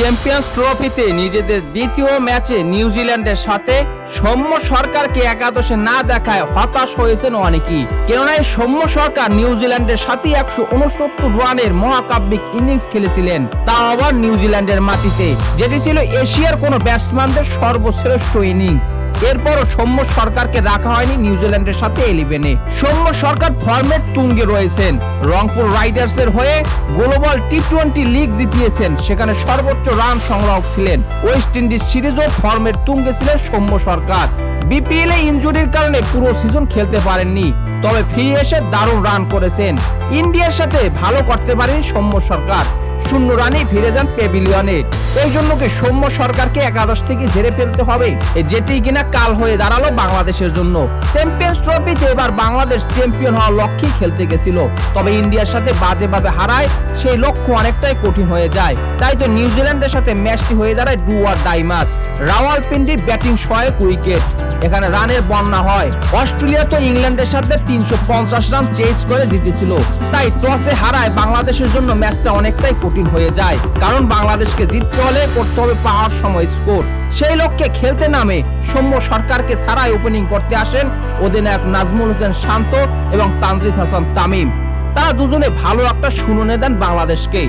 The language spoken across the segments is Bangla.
চ্যাম্পিয়ন্স ট্রফিতে নিজেদের দ্বিতীয় ম্যাচে নিউজিল্যান্ডের সাথে সৌম্য সরকারকে একাদশে না দেখায় হতাশ হয়েছেন অনেকেই। কেননা সৌম্য সরকার নিউজিল্যান্ডের সাথে একশো উনসত্তর রানের মহাকাব্যিক ইনিংস খেলেছিলেন। তা আবার নিউজিল্যান্ডের মাটিতে, যেটি ছিল এশিয়ার কোনো ব্যাটসম্যানদের সর্বশ্রেষ্ঠ ইনিংস এরপরও সৌম্য সরকারকে রাখা হয়নি নিউজিল্যান্ডের সাথে এলিভেনে সৌম্য সরকার ফর্মের তুঙ্গে রয়েছেন। রংপুর রাইডার্সের হয়ে গ্লোবাল টি টোয়েন্টি লিগ জিতিয়েছেন। সেখানে সর্বোচ্চ রান সংগ্রাহক ছিলেন। ওয়েস্ট ইন্ডিজ সিরিজও ফর্মের তুঙ্গে ছিলেন সৌম্য সরকার। বিপিএল এ ইনজুরির কারণে পুরো সিজন খেলতে পারেননি, তবে ফিরে এসে দারুণ রান করেছেন। ইন্ডিয়ার সাথে ভালো করতে পারেনি সৌম্য সরকার। শূন্য রানে ফিরে যান পেভিলিয়নে। এই জন্য কি সৌম্য সরকারকে একাদশ থেকে ঝেড়ে ফেলতে হবে? যেটি কিনা কাল হয়ে দাঁড়াল বাংলাদেশের জন্য। চ্যাম্পিয়ন্স ট্রফিতে এবার বাংলাদেশ চ্যাম্পিয়ন হওয়ার লক্ষ্যেই খেলতে গেছিল। তবে ইন্ডিয়ার সাথে বাজেভাবে হারায়, সেই লক্ষ্য অনেকটাই কঠিন হয়ে যায়। তাই তো নিউজিল্যান্ডের সাথে ম্যাচটি হয়ে দাঁড়ায় do or die match Rawalpindi batting সহায়ক উইকেট। এখানে রানের বন্যা হয়। অস্ট্রেলিয়া তো ইংল্যান্ডের সাথে তিনশো পঞ্চাশ রান চেস করে জিতেছিল। তাই টসে হারায় বাংলাদেশের জন্য ম্যাচটা অনেকটাই কঠিন হয়ে যায়। কারণ বাংলাদেশকে জিততে হলে করতে হবে পাওয়ার সময় স্কোর। সেই লক্ষ্যে খেলতে নামে সৌম্য সরকারকে ছাড়াই ওপেনিং করতে আসেন অধিনায়ক নাজমুল হোসেন শান্ত এবং তানজিদ হাসান তামিম। তারা দুজনে ভালো একটা শুনুনে দেন বাংলাদেশকে।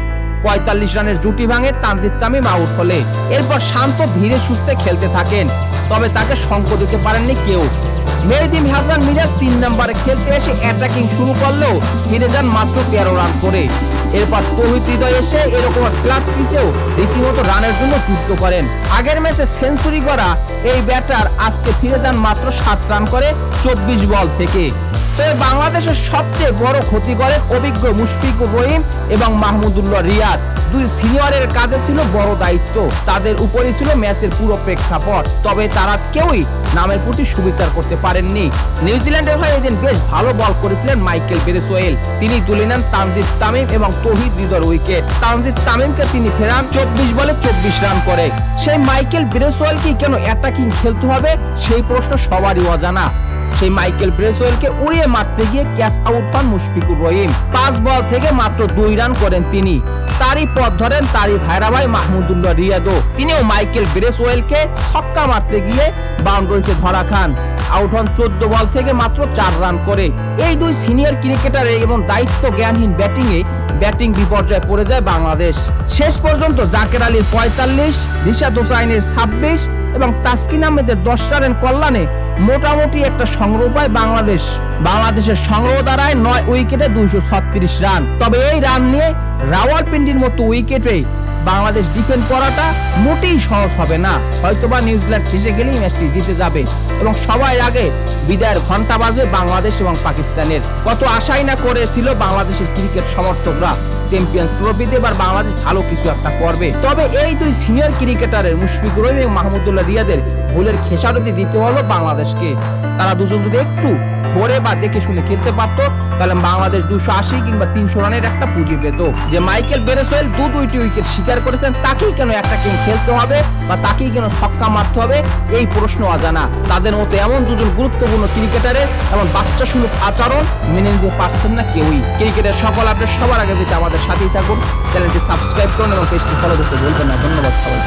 পঁয়তাল্লিশ রানের জুটি ভাঙে তানজিদ তামিম আউট হলে। এরপর শান্ত ধীরে সুস্থে খেলতে থাকেন। তবে তাকে শঙ্ক দিতে পারেননি কেউ। মেহদিন হাসান মিরাজ তিন নম্বরে খেলতে এসে অ্যাটাকিং শুরু করলেও ফিরে যান মাত্র তেরো রান করে। এরপর প্রভৃতি হৃদয় এসে এরকম ক্লাব পিসেও রীতিমতো রানের জন্য যুদ্ধ করেন। আগের ম্যাচে সেঞ্চুরি করা এই ব্যাটার আজকে ফিরে যান মাত্র সাত রান করে চব্বিশ বল থেকে। তবে বাংলাদেশের সবচেয়ে বড় ক্ষতি করেন অভিজ্ঞ মুশফিকুর রহিম এবং মাহমুদুল্লাহ রিয়াদ। দুই সিনিয়রের কাঁধে ছিল বড় দায়িত্ব। তাদের উপরই ছিল ম্যাচের পুরো প্রেক্ষাপট। তবে তারা কেউই নামের প্রতি সুবিচার করতে পারেননি। নিউজিল্যান্ডের হয়ে এদিন বেশ ভালো বল করেছিলেন মাইকেল বেরেসোয়েল তিনি তুলে নেন তানজিদ তামিম এবং তহিদ হৃদর উইকেট। তানজিদ তামিমকে তিনি ফেরান চব্বিশ বলে চব্বিশ রান করে। সেই মাইকেল বেরেসোয়েলকে কেন অ্যাটাকিং খেলতে হবে? সেই প্রশ্ন সবারই অজানা। সেই মাইকেল ব্রেসওয়েলকে উড়িয়ে মারতে গিয়ে ক্যাচ আউট পান মুশফিকুর রহিম। পাঁচ বল থেকে মাত্র দুই রান করেন তিনি। তারই পথ ধরেন তারই ভাইরা ভাই মাহমুদুল্লাহ রিয়াদও তিনিও মাইকেল ব্রেসওয়েলকে ছক্কা মারতে গিয়ে বাউন্ডারিতে ধরা খান। আউট হন চোদ্দ বল থেকে মাত্র চার রান করে। এই দুই সিনিয়র ক্রিকেটার এবং দায়িত্ব জ্ঞানহীন ব্যাটিং এ ব্যাটিং বিপর্যয়ে পড়ে যায় বাংলাদেশ। শেষ পর্যন্ত জাকের আলীর পঁয়তাল্লিশ, রিশাদ হোসাইনের ছাব্বিশ এবং তাসকিন আহমেদের দশ রানের কল্যাণে মোটামুটি একটা সংগ্রহ পায় বাংলাদেশ। বাংলাদেশের সংগ্রহ দাঁড়ায় নয় উইকেটে দুইশো ছত্রিশ রান। তবে এই রান নিয়ে রাওয়ালপিন্ডির মতো উইকেটে বাংলাদেশ ডিফেন্ড করাটা মোটেই সহজ হবে না। হয়তোবা নিউজিল্যান্ড ফেসে গেলেই ম্যাচটি জিতে যাবে। এবং সবাই আগে বিদায়ের ঘণ্টা বাজবে বাংলাদেশ এবং পাকিস্তানের। কত আশাই না করেছিল বাংলাদেশের ক্রিকেট সমর্থকরা। চ্যাম্পিয়ন্স ট্রফিতে এবার বাংলাদেশ ভালো কিছু একটা করবে। তবে এই দুই সিনিয়র ক্রিকেটারের মুশফিকুর রহিম এবং মাহমুদুল্লাহ রিয়াদের ভুলের খেসারতি দিতে হলো বাংলাদেশকে। তারা দুজন যদি একটু ধরে বা দেখে শুনে খেলতে পারতো, তাহলে বাংলাদেশ দুশো আশি কিংবা তিনশো রানের একটা পুঁজি পেত। যে মাইকেল বেরেসোয়েল দু দুইটি উইকেট শিকার করেছেন, তাকেই কেন একটা গেম খেলতে হবে বা তাকেই কেন ছক্কা মারতে হবে? এই প্রশ্ন অজানা। তাদের মতো এমন দুজন গুরুত্বপূর্ণ ক্রিকেটারের এমন বাচ্চা সুলভ আচরণ মেনে নিতে পারছেন না কেউই। ক্রিকেটের সকল আপডেট সবার আগে পেতে আমাদের সাথেই থাকুন। চ্যানেলটি সাবস্ক্রাইব করুন এবং পেজটি ফলো করতে ভুলবেন না। ধন্যবাদ সবাই